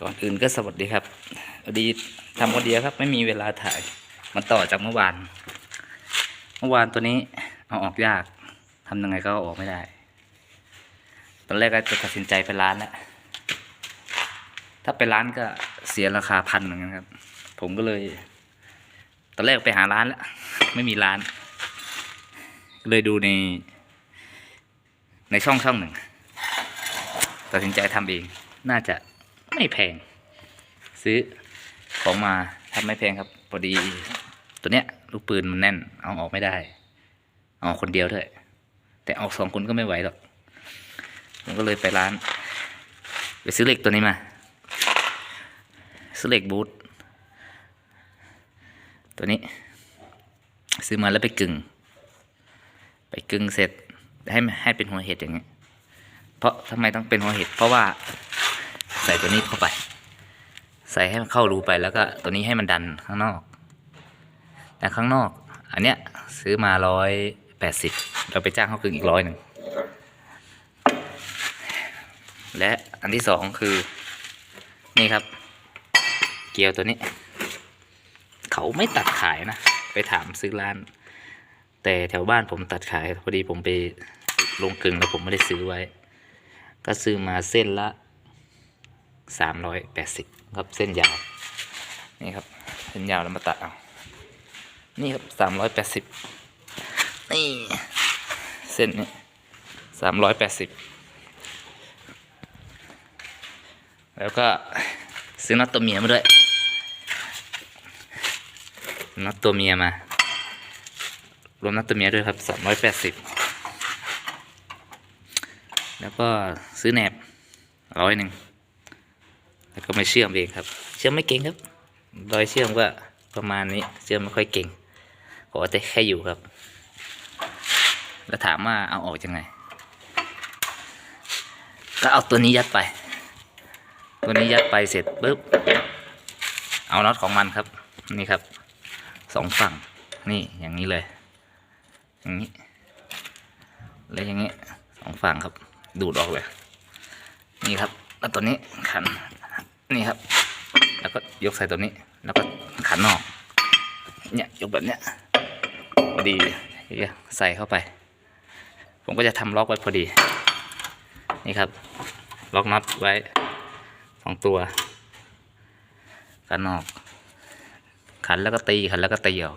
ก่อนอื่นก็สวัสดีครับพอดีทำคนเดียวครับ ไม่มีเวลาถ่าย มันต่อจากเมื่อวาน เมื่อวานตัวนี้เอาออกยากทำยังไงก็อออกไม่ได้ ตอนแรกก็จะตัดสินใจไปร้านแล้วถ้าไปร้านก็เสียราคาพันเหมือนกันครับ ผมก็เลย ตอนแรกไปหาร้านแล้วไม่มีร้าน เลยดูใน ในช่องช่องหนึ่ง ตัดสินใจทำเอง น่าจะ ไม่แพง ซื้อของมาทำไม่แพงครับพอดีตัวเนี้ยลูกปืนมันแน่น เอาออกไม่ได้ เอาอกคนเดียวด้วย แต่เอาสองคนก็ไม่ไหวหรอกผมก็เลยไปร้าน ไปซื้อเหล็กตัวนี้มาซื้อเหล็กบูทตัวนี้ ซื้อมาแล้วไปกึ่งไปกึ่งเสร็จให้ให้เป็นหัวเห็ดอย่างเงี้ยเพราะทำไมต้องเป็นหัวเห็ดเพราะว่า ใส่ตัวนี้เข้าไป ใส่ให้มันเข้ารูไปแล้วก็ตัวนี้ให้มันดันข้างนอกแต่ข้างนอก อันเนี้ยซื้อมาร้อยแปดสิบเราไปจ้างเขากึ่งอีกร้อยหนึ่งและอันที่สองคือนี่ครับ เกลียวตัวนี้ เขาไม่ตัดขายนะ ไปถามซื้อร้าน แต่แถวบ้านผมตัดขาย พอดีผมไปลงกึงแล้วผมไม่ได้ซื้อไว้ ก็ซื้อมาเส้นละ สามร้อยแปดสิบครับเส้นยาวนี่ครับเส้นยาวแล้วมาตัดเอานี่ครับสามร้อยแปดสิบนี่เส้นนี้สามร้อยแปดสิบแล้วก็ซื้อน็อตตัวเมียมาด้วยน็อตตัวเมียมารวมน็อตตัวเมียด้วยครับสามร้อยแปดสิบแล้วก็ซื้อแหนบร้อยหนึ่ง แล้วก็ไมาเชื่อมเองครับ เชื่อมไม่เก่งครับรอยเชื่อมก็ประมาณนี้เชื่อมไม่ค่อยเก่งขอแต่แค่อยู่ครับ แล้วถามว่าเอาออกยังไง ก็เอาตัวนี้ยัดไป ตัวนี้ยัดไปเสร็จปุ๊บเอาน็อตของมันครับ นี่ครับสองฝั่งนี่อย่างนี้เลย อย่างนี้แล้วอย่างนี้สองฝั่งครับ ดูดออกเลย นี่ครับแล้วตัวนี้ขัน นี่ครับ แล้วก็ยกใส่ตัวนี้ แล้วก็ขันออก เนี่ยยกแบบเนี้ยพอดีเนี่ยใส่เข้าไป ผมก็จะทำล็อกไว้พอดี นี่ครับ ล็อกน็อตไว้สองตัว ขันออก ขันแล้วก็ตีขันแล้วก็ตีออก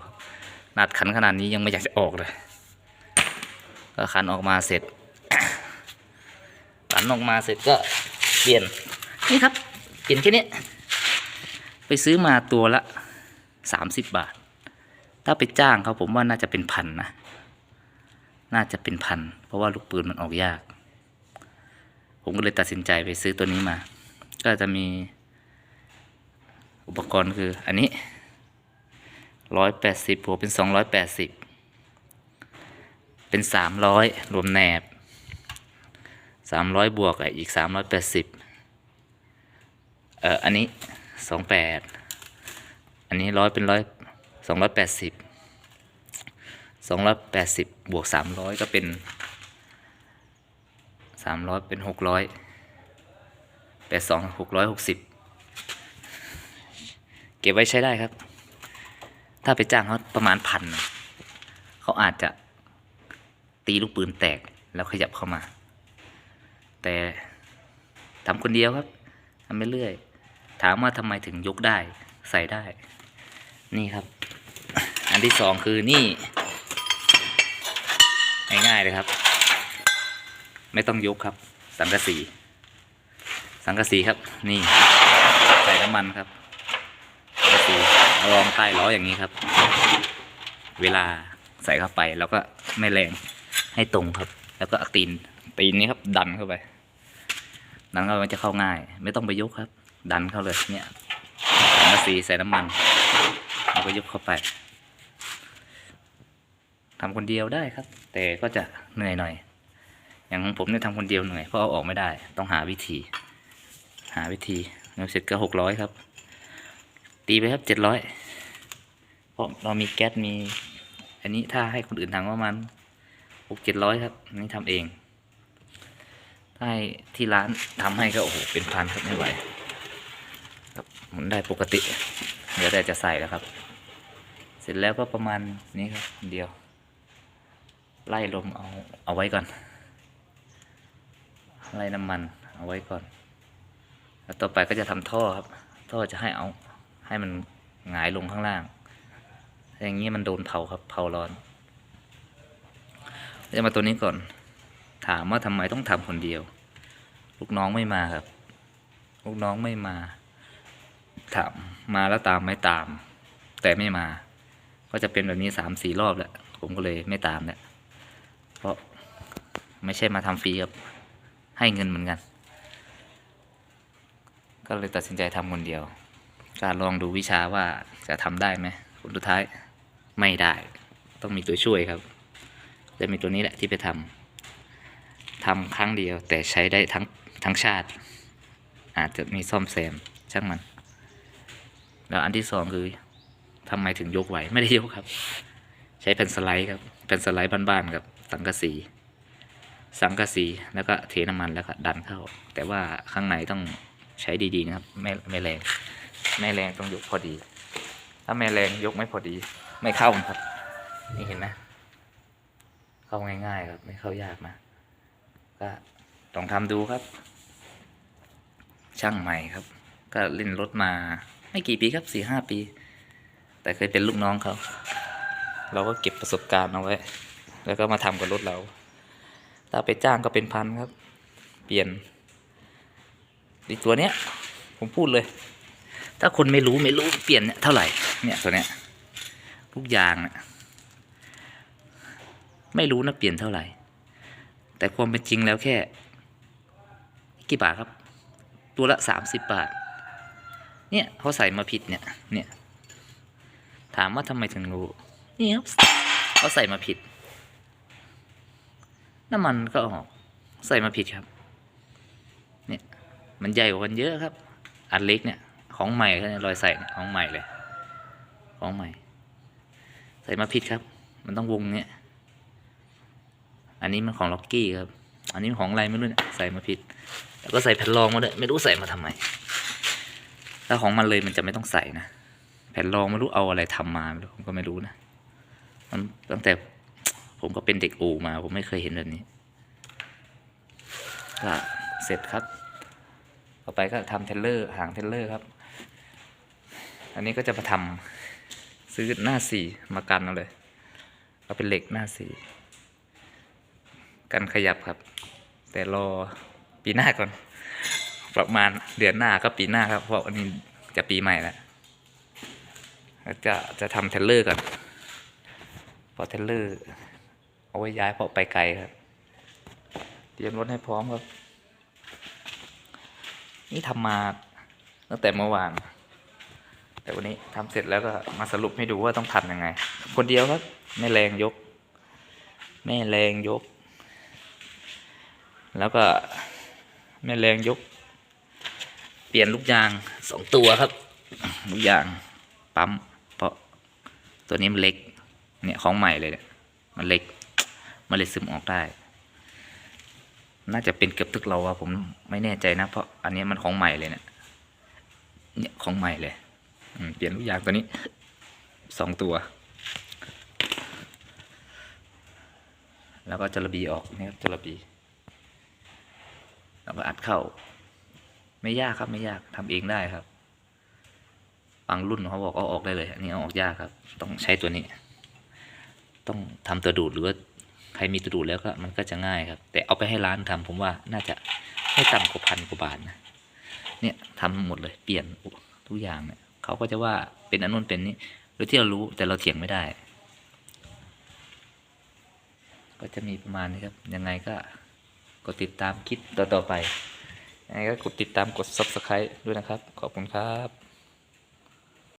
นาดขันขนาดนี้ยังไม่อยากจะออกเลยก็ขันออกมาเสร็จขันออกมาเสร็จก็เปลี่ยนนี่ครับ เปลี่ยนแค่นี้ไปซื้อมาตัวละสามสิบบาท ถ้าไปจ้างเขาผมว่าน่าจะเป็นพันนะ น่าจะเป็นพัน เพราะว่าลูกปืนมันออกยาก ผมก็เลยตัดสินใจไปซื้อตัวนี้มา ก็จะมี อุปกรณ์คืออันนี้ร้อยแปดสิบบวกเป็นสองร้อยแปดสิบเป็นสามร้อยรวมแหนบสามร้อยบวกอีกสามร้อยแปดสิบ อ่ออันนี้สองแปดอันนี้ร้อยเป็นร้อยสองร้อยแปดสิบสองร้อยแปดสิบบวกสามร้อยก็เป็นสามร้อยเป็นหกร้อยแปดสองหกร้อยหกสิบเก็บไว้ใช้ได้ครับ ถ้าไปจ้างเขาประมาณพันเขาอาจจะตีลูกปืนแตกแล้วขยับเข้ามา แต่ทำคนเดียวครับทำไปเรื่อย ถามว่าทำไมถึงยกได้ใส่ได้ นี่ครับ อันที่สองคือนี่ง่ายๆเลยครับ ไม่ต้องยกครับ สังกะสี สังกะสีครับ นี่ ใส่น้ำมันครับสังกะสีเอารองใต้ล้ออย่างนี้ครับ เวลาใส่เข้าไปแล้วก็ไม่แรงให้ตรงครับ แล้วก็ตีนตีนนี้ครับ ดันเข้าไปดันเข้าไปมันจะเข้าง่าย ไม่ต้องไปยกครับ ดันเข้าเลยเนี่ยสังกะสีใส่น้ำมันแล้วก็ยกเข้าไปทำคนเดียวได้ครับ แต่ก็จะเหนื่อยหน่อย อย่างของผมเนี่ยทำคนเดียวเหนื่อยเพราะเอาออกไม่ได้ ต้องหาวิธี หาวิธีเสร็จก็หกร้อยครับ ตีไปครับเจ็ดร้อยเพราะเรามีแก๊สมี อันนี้ถ้าให้คนอื่นทำประมาณหกเจ็ดร้อยครับอันนี้ทำเองถ้าให้ที่ร้านทำให้ก็โอ้โหเป็นพันครับไม่ไหว หมุนได้ปกติ เดี๋ยวแต่จะใส่แล้วครับ เสร็จแล้วก็ประมาณนี้ครับเดียว ไล่ลมเอาเอาไว้ก่อน ไล่น้ำมันเอาไว้ก่อน แล้วต่อไปก็จะทำท่อครับ ท่อจะให้เอาให้มันหงายลงข้างล่าง อย่างนี้มันโดนเผาครับเผาร้อนจะมาตัวนี้ก่อน ถามว่าทำไมต้องทำคนเดียว ลูกน้องไม่มาครับ ลูกน้องไม่มา ถามมาแล้วตามไม่ตาม แต่ไม่มา ก็จะเป็นแบบนี้สามสี่รอบแหล้วผมก็เลยไม่ตามแหล้วเพราะไม่ใช่มาทำฟรีครับ ให้เงินเหมือนกัน ก็เลยตัดสินใจทำคนเดียว การลองดูวิชาว่าจะทำได้ไหมผลสุดท้ายไม่ได้ ต้องมีตัวช่วยครับ จะมีตัวนี้แหละที่ไปทำทำครั้งเดียวแต่ใช้ได้ทั้งทั้งชาติ อาจจะมีซ่อมแซมช่างมัน แล้วอันที่สองคือทำไมถึงยกไหวไม่ได้ยกครับ ใช้แผ่นสไลด์ครับแผ่นสไลด์บ้านๆครับสังกะสีสังกะสีแล้วก็เทน้ำมันแล้วก็ดันเข้า แต่ว่าข้างในต้องใช้ดีๆนะครับไม่ไม่แรงไม่แรงต้องยกพอดี ถ้าไม่แรงยกไม่พอดีไม่เข้าครับ นี่เห็นไหมเข้าง่ายๆครับ ไม่เข้ายากนะก็ต้องทำดูครับ ช่างใหม่ครับ ก็เล่นรถมา ไม่กี่ปีครับสี่ห้าปี แต่เคยเป็นลูกน้องเขา เราก็เก็บประสบการณ์เอาไว้ แล้วก็มาทำกับรถเรา ถ้าไปจ้างก็เป็นพันครับ เปลี่ยนอีตัวเนี้ย ผมพูดเลย ถ้าคนไม่รู้ไม่รู้เปลี่ยนเนี่ยเท่าไหร่ เนี่ยตัวเนี้ยทุกอย่างเนี่ยไม่รู้นะเปลี่ยนเท่าไหร่ แต่ความเป็นจริงแล้วแค่ กี่บาทครับ ตัวละสามสิบบาท เนี่ยเขาใส่มาผิดเนี่ย เนี่ย ถามว่าทำไมถึงรู้นี่ครับเขาใส่มาผิด น้ำมันก็ออก ใส่มาผิดครับ เนี่ย มันใหญ่กว่ากันเยอะครับ อันเล็กเนี่ย ของใหม่ก็เนี่ยรอยใส่เนี่ยของใหม่เลย ของใหม่ ใส่มาผิดครับ มันต้องวงเนี่ย อันนี้มันของล็อกกี้ครับ อันนี้ของอะไรไม่รู้เนี่ยใส่มาผิด แล้วก็ใส่แผ่นรองมาด้วยไม่รู้ใส่มาทำไม ถ้าของมันเลยมันจะไม่ต้องใส่นะแผ่นรองไม่รู้เอาอะไรทำมาไม่รู้ผมก็ไม่รู้นะมันตั้งแต่ผมก็เป็นเด็กอูมา ผมไม่เคยเห็นแบบนี้ก็เสร็จครับ ต่อไปก็ทำเทเลอร์หางเทเลอร์ครับ อันนี้ก็จะมาทำซื้อหน้าสี่มากันเอาเลยเอาเป็นเหล็กหน้าสี่กันขยับครับ แต่รอปีหน้าก่อน ประมาณเดือนหน้าก็ปีหน้าครับ เพราะอันนี้จะปีใหม่แล้วจะจะทำเทเลอร์ก่อนพอเทเลอร์เอาไว้ย้ายเพราะไปไกลครับ เตรียมรถให้พร้อมครับ นี่ทำมาตั้งแต่เมื่อวาน แต่วันนี้ทำเสร็จแล้วก็มาสรุปให้ดูว่าต้องทำยังไง คนเดียวครับไม่แรงยกไม่แรงยก แล้วก็ไม่แรงยก ปลี่ยนลูกยางสองตัวครับ ลูกยางปั๊ม เพราะตัวนี้มันเล็ก เนี่ยของใหม่เลยเนี่ยมันเล็ก มันเลยซึมออกได้ น่าจะเป็นเกือบทุกเราอะผมไม่แน่ใจนะ เพราะอันนี้มันของใหม่เลยเนี่ย เนี่ยของใหม่เลยเปลี่ยนลูกยางตัวนี้สองตัว แล้วก็จระบีออกนี่ครับจระบีแล้วก็อัดเข้า ไม่ยากครับไม่ยากทำเองได้ครับบางรุ่นเขาบอกเอาออกได้เลยอันนี้เอาออกยากครับ ต้องใช้ตัวนี้ ต้องทำตัวดูดหรือว่าใครมีตัวดูดแล้วก็มันก็จะง่ายครับ แต่เอาไปให้ร้านทำผมว่าน่าจะไม่ต่ำกว่าพันกว่าบาทนะเนี่ยทำหมดเลยเปลี่ยนทุกอย่างเนี่ยเขาก็จะว่าเป็นอันนู้นเป็นนี้โดยที่เรารู้แต่เราเถียงไม่ได้ ก็จะมีประมาณนี้ครับยังไงก็กดติดตามคลิปต่อๆไป ก็กดติดตามกด subscribe ด้วยนะครับ ขอบคุณครับ